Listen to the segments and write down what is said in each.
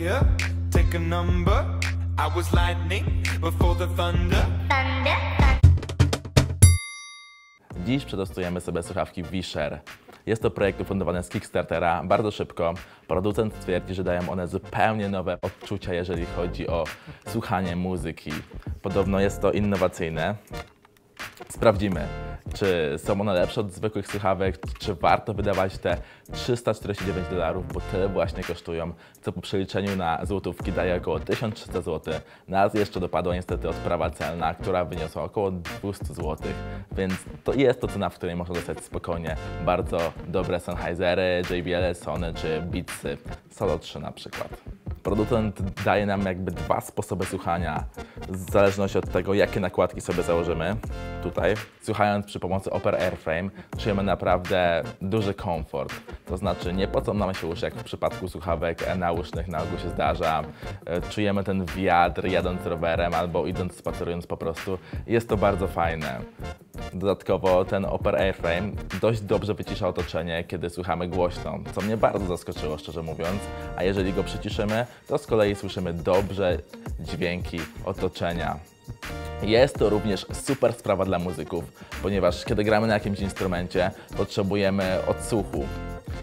Yeah, take a number. I was lightning before the thunder. Dziś przetestujemy sobie słuchawki V-Share. Jest to projekt ufundowany z Kickstartera bardzo szybko. Producent twierdzi, że dają one zupełnie nowe odczucia, jeżeli chodzi o słuchanie muzyki. Podobno jest to innowacyjne. Sprawdzimy, czy są one lepsze od zwykłych słuchawek, czy warto wydawać te 349 dolarów, bo tyle właśnie kosztują, co po przeliczeniu na złotówki daje około 1300 zł. Nas jeszcze dopadła niestety odprawa celna, która wyniosła około 200 zł, więc to jest to cena, w której można dostać spokojnie bardzo dobre Sennheisery, JBL, Sony czy Beatsy Solo 3 na przykład. Producent daje nam jakby dwa sposoby słuchania, w zależności od tego, jakie nakładki sobie założymy. Tutaj, słuchając przy pomocy Opera Airframe, czujemy naprawdę duży komfort. To znaczy, nie pocą nam się uszy, jak w przypadku słuchawek nausznych na ogół się zdarza. E, Czujemy ten wiatr jadąc rowerem albo idąc spacerując po prostu. Jest to bardzo fajne. Dodatkowo ten Opera Airframe dość dobrze wycisza otoczenie, kiedy słuchamy głośno, co mnie bardzo zaskoczyło, szczerze mówiąc. A jeżeli go przyciszymy, to z kolei słyszymy dobrze dźwięki otoczenia. Jest to również super sprawa dla muzyków, ponieważ kiedy gramy na jakimś instrumencie, potrzebujemy odsłuchu.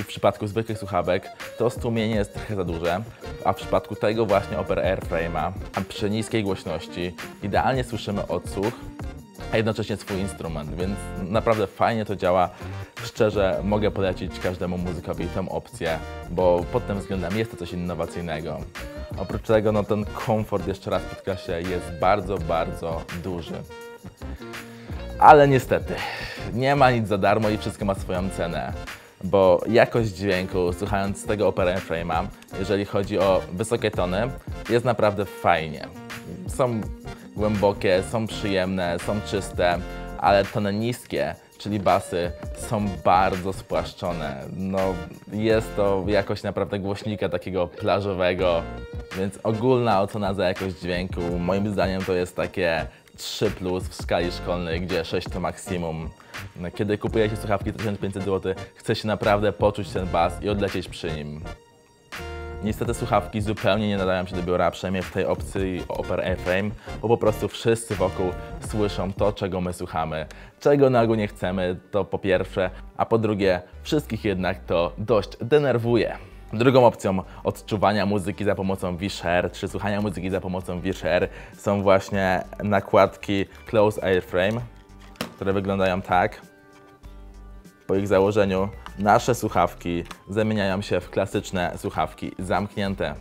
I w przypadku zwykłych słuchawek to stłumienie jest trochę za duże, a w przypadku tego właśnie Opera Airframe'a przy niskiej głośności idealnie słyszymy odsłuch, a jednocześnie swój instrument, więc naprawdę fajnie to działa. Szczerze mogę polecić każdemu muzykowi tę opcję, bo pod tym względem jest to coś innowacyjnego. Oprócz tego no, ten komfort, jeszcze raz podkreślę, jest bardzo, bardzo duży. Ale niestety, nie ma nic za darmo i wszystko ma swoją cenę. Bo jakość dźwięku, słuchając tego Opera Frame'a, jeżeli chodzi o wysokie tony, jest naprawdę fajnie. Są głębokie, są przyjemne, są czyste, ale tony niskie, czyli basy, są bardzo spłaszczone. No, jest to jakość naprawdę głośnika takiego plażowego, więc ogólna ocena za jakość dźwięku moim zdaniem to jest takie 3 plus w skali szkolnej, gdzie 6 to maksimum. Kiedy kupuje się słuchawki 1500 zł, chce się naprawdę poczuć ten bas i odlecieć przy nim. Niestety słuchawki zupełnie nie nadają się do biura, przynajmniej w tej opcji Opera Airframe, bo po prostu wszyscy wokół słyszą to, czego my słuchamy. Czego na ogół nie chcemy, to po pierwsze, a po drugie, wszystkich jednak to dość denerwuje. Drugą opcją odczuwania muzyki za pomocą V-Share, czy słuchania muzyki za pomocą V-Share są właśnie nakładki Close Airframe, które wyglądają tak. Po ich założeniu nasze słuchawki zamieniają się w klasyczne słuchawki zamknięte.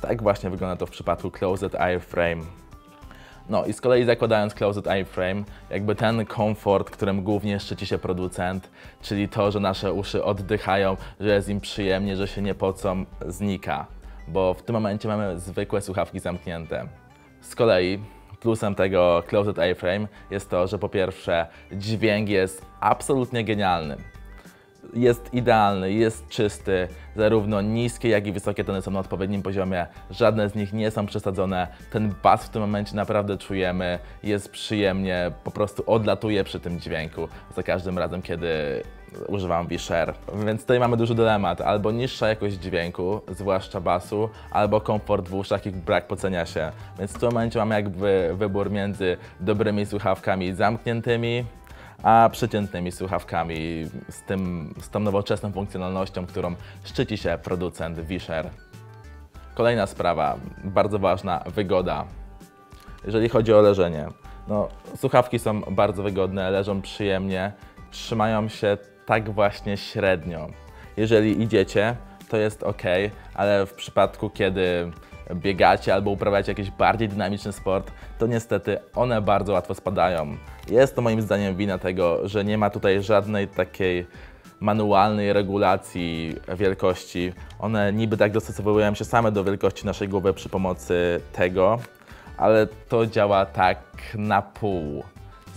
Tak właśnie wygląda to w przypadku Closed Airframe. No i z kolei zakładając Closed Airframe, jakby ten komfort, którym głównie szczyci się producent, czyli to, że nasze uszy oddychają, że jest im przyjemnie, że się nie pocą, znika. Bo w tym momencie mamy zwykłe słuchawki zamknięte. Z kolei plusem tego Closed Airframe jest to, że po pierwsze dźwięk jest absolutnie genialny. Jest idealny, jest czysty, zarówno niskie, jak i wysokie tony są na odpowiednim poziomie, żadne z nich nie są przesadzone. Ten bas w tym momencie naprawdę czujemy, jest przyjemnie, po prostu odlatuje przy tym dźwięku za każdym razem, kiedy używam V-Share. Więc tutaj mamy duży dylemat, albo niższa jakość dźwięku, zwłaszcza basu, albo komfort w uszach i brak pocenia się. Więc w tym momencie mamy jakby wybór między dobrymi słuchawkami zamkniętymi, a przeciętnymi słuchawkami z, tym, z tą nowoczesną funkcjonalnością, którą szczyci się producent V-Share. Kolejna sprawa, bardzo ważna, wygoda. Jeżeli chodzi o leżenie, no, słuchawki są bardzo wygodne, leżą przyjemnie, trzymają się tak właśnie średnio. Jeżeli idziecie, to jest ok, ale w przypadku, kiedy biegacie albo uprawiacie jakiś bardziej dynamiczny sport, to niestety one bardzo łatwo spadają. Jest to moim zdaniem wina tego, że nie ma tutaj żadnej takiej manualnej regulacji wielkości. One niby tak dostosowują się same do wielkości naszej głowy przy pomocy tego, ale to działa tak na pół.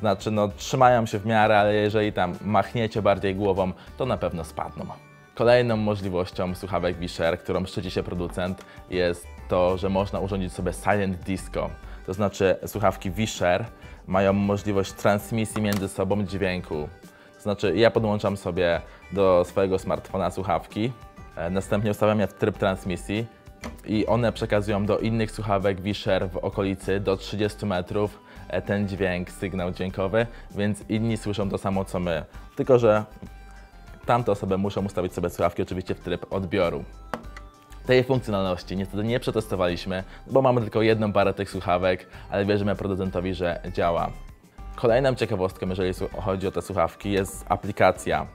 Znaczy, no trzymają się w miarę, ale jeżeli tam machniecie bardziej głową, to na pewno spadną. Kolejną możliwością słuchawek V-Share, którą szczyci się producent, jest to, że można urządzić sobie silent disco. To znaczy słuchawki V-Share mają możliwość transmisji między sobą dźwięku. To znaczy ja podłączam sobie do swojego smartfona słuchawki E, Następnie ustawiam je w tryb transmisji i one przekazują do innych słuchawek Wisher w okolicy do 30 metrów ten dźwięk, sygnał dźwiękowy, więc inni słyszą to samo co my. Tylko, że tamte osoby muszą ustawić sobie słuchawki oczywiście w tryb odbioru. Tej funkcjonalności niestety nie przetestowaliśmy, bo mamy tylko jedną parę tych słuchawek, ale wierzymy producentowi, że działa. Kolejną ciekawostką, jeżeli chodzi o te słuchawki, jest aplikacja.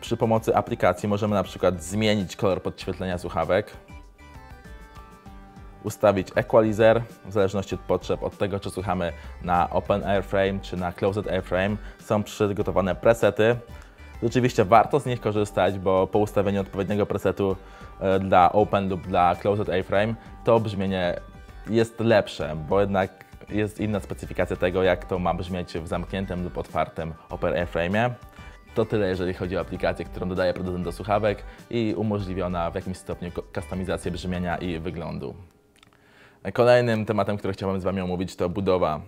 Przy pomocy aplikacji możemy na przykład zmienić kolor podświetlenia słuchawek, ustawić equalizer w zależności od potrzeb, od tego czy słuchamy na open airframe czy na closed airframe. Są przygotowane presety. Rzeczywiście warto z nich korzystać, bo po ustawieniu odpowiedniego presetu e, dla open lub dla closed airframe to brzmienie jest lepsze, bo jednak jest inna specyfikacja tego, jak to ma brzmieć w zamkniętym lub otwartym open airframe'ie. To tyle, jeżeli chodzi o aplikację, którą dodaje producent do słuchawek i umożliwiona w jakimś stopniu kustomizację brzmienia i wyglądu. Kolejnym tematem, który chciałbym z Wami omówić, to budowa.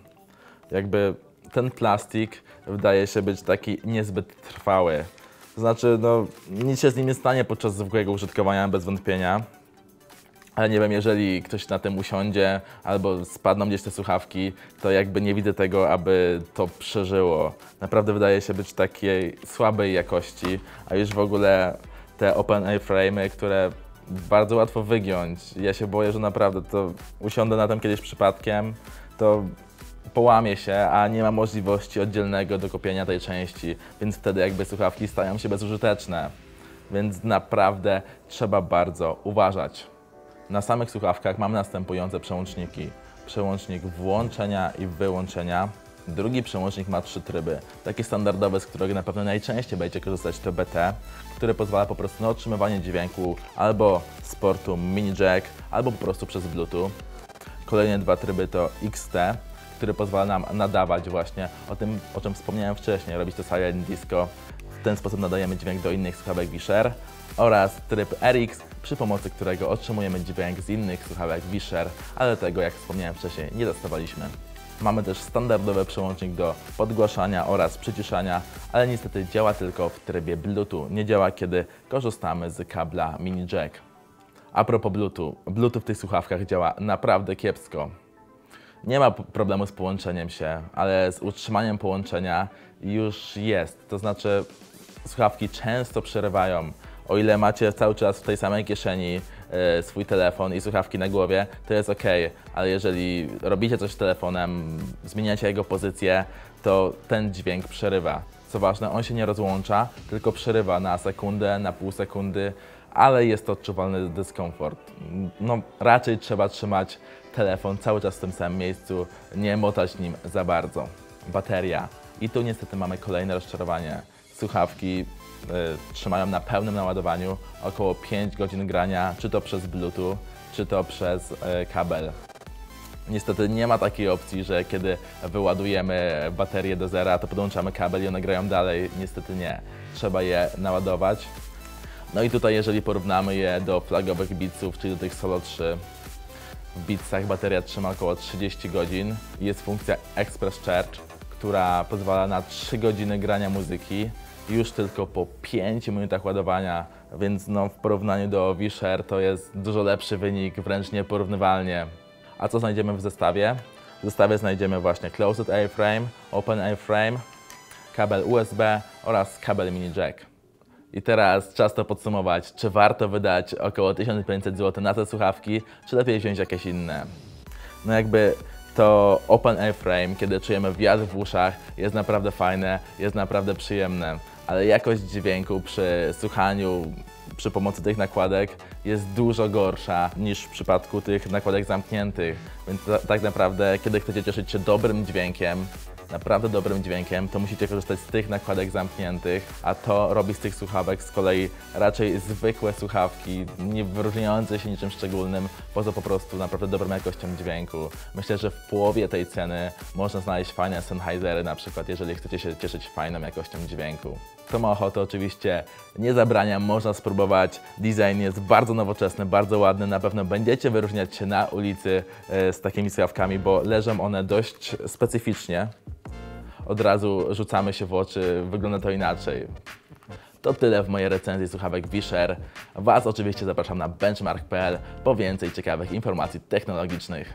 Jakby ten plastik wydaje się być taki niezbyt trwały. Znaczy, no, nic się z nim nie stanie podczas zwykłego użytkowania, bez wątpienia. Ale nie wiem, jeżeli ktoś na tym usiądzie albo spadną gdzieś te słuchawki, to jakby nie widzę tego, aby to przeżyło. Naprawdę wydaje się być takiej słabej jakości, a już w ogóle te open airframe'y, które bardzo łatwo wygiąć. Ja się boję, że naprawdę to usiądę na tym kiedyś przypadkiem, to połamie się, a nie ma możliwości oddzielnego dokupienia tej części, więc wtedy jakby słuchawki stają się bezużyteczne. Więc naprawdę trzeba bardzo uważać. Na samych słuchawkach mamy następujące przełączniki. Przełącznik włączenia i wyłączenia. Drugi przełącznik ma trzy tryby. Taki standardowy, z którego na pewno najczęściej będziecie korzystać, to BT, który pozwala po prostu na otrzymywanie dźwięku albo z portu mini jack, albo po prostu przez Bluetooth. Kolejne dwa tryby to XT, który pozwala nam nadawać właśnie o tym, o czym wspomniałem wcześniej, robić to silent disco. W ten sposób nadajemy dźwięk do innych słuchawek Wisher oraz tryb RX, przy pomocy którego otrzymujemy dźwięk z innych słuchawek Wisher, ale tego, jak wspomniałem wcześniej, nie dostawaliśmy. Mamy też standardowy przełącznik do podgłaszania oraz przyciszania, ale niestety działa tylko w trybie Bluetooth. Nie działa, kiedy korzystamy z kabla mini jack. A propos Bluetooth, Bluetooth w tych słuchawkach działa naprawdę kiepsko. Nie ma problemu z połączeniem się, ale z utrzymaniem połączenia już jest. To znaczy, słuchawki często przerywają. O ile macie cały czas w tej samej kieszeni e, swój telefon i słuchawki na głowie, to jest ok, ale jeżeli robicie coś z telefonem, zmieniacie jego pozycję, to ten dźwięk przerywa. Co ważne, on się nie rozłącza, tylko przerywa na sekundę, na pół sekundy, ale jest to odczuwalny dyskomfort. No, raczej trzeba trzymać telefon cały czas w tym samym miejscu, nie motać nim za bardzo. Bateria. I tu niestety mamy kolejne rozczarowanie. Słuchawki trzymają na pełnym naładowaniu około 5 godzin grania, czy to przez Bluetooth, czy to przez y, kabel. Niestety nie ma takiej opcji, że kiedy wyładujemy baterię do zera, to podłączamy kabel i one grają dalej. Niestety nie. Trzeba je naładować. No i tutaj jeżeli porównamy je do flagowych Beatsów, czyli do tych Solo 3, w Beatsach bateria trzyma około 30 godzin jest funkcja Express Charge, która pozwala na 3 godziny grania muzyki już tylko po 5 minutach ładowania, więc no, w porównaniu do Wisher to jest dużo lepszy wynik, wręcz nieporównywalnie. A co znajdziemy w zestawie? W zestawie znajdziemy właśnie Closed Airframe, Open Airframe, kabel USB oraz kabel mini jack. I teraz czas to podsumować. Czy warto wydać około 1500 zł na te słuchawki, czy lepiej wziąć jakieś inne? No jakby to open airframe, kiedy czujemy wiatr w uszach, jest naprawdę fajne, jest naprawdę przyjemne, ale jakość dźwięku przy słuchaniu przy pomocy tych nakładek jest dużo gorsza niż w przypadku tych nakładek zamkniętych. Więc ta, tak naprawdę, kiedy chcecie cieszyć się dobrym dźwiękiem, naprawdę dobrym dźwiękiem, to musicie korzystać z tych nakładek zamkniętych, a to robi z tych słuchawek z kolei raczej zwykłe słuchawki, nie wyróżniające się niczym szczególnym, poza po prostu naprawdę dobrą jakością dźwięku. Myślę, że w połowie tej ceny można znaleźć fajne Sennheisery na przykład, jeżeli chcecie się cieszyć fajną jakością dźwięku. Kto ma ochotę, oczywiście nie zabraniam, można spróbować. Design jest bardzo nowoczesny, bardzo ładny. Na pewno będziecie wyróżniać się na ulicy e, z takimi słuchawkami, bo leżą one dość specyficznie. Od razu rzucamy się w oczy, wygląda to inaczej. To tyle w mojej recenzji słuchawek Wisher. Was oczywiście zapraszam na benchmark.pl po więcej ciekawych informacji technologicznych.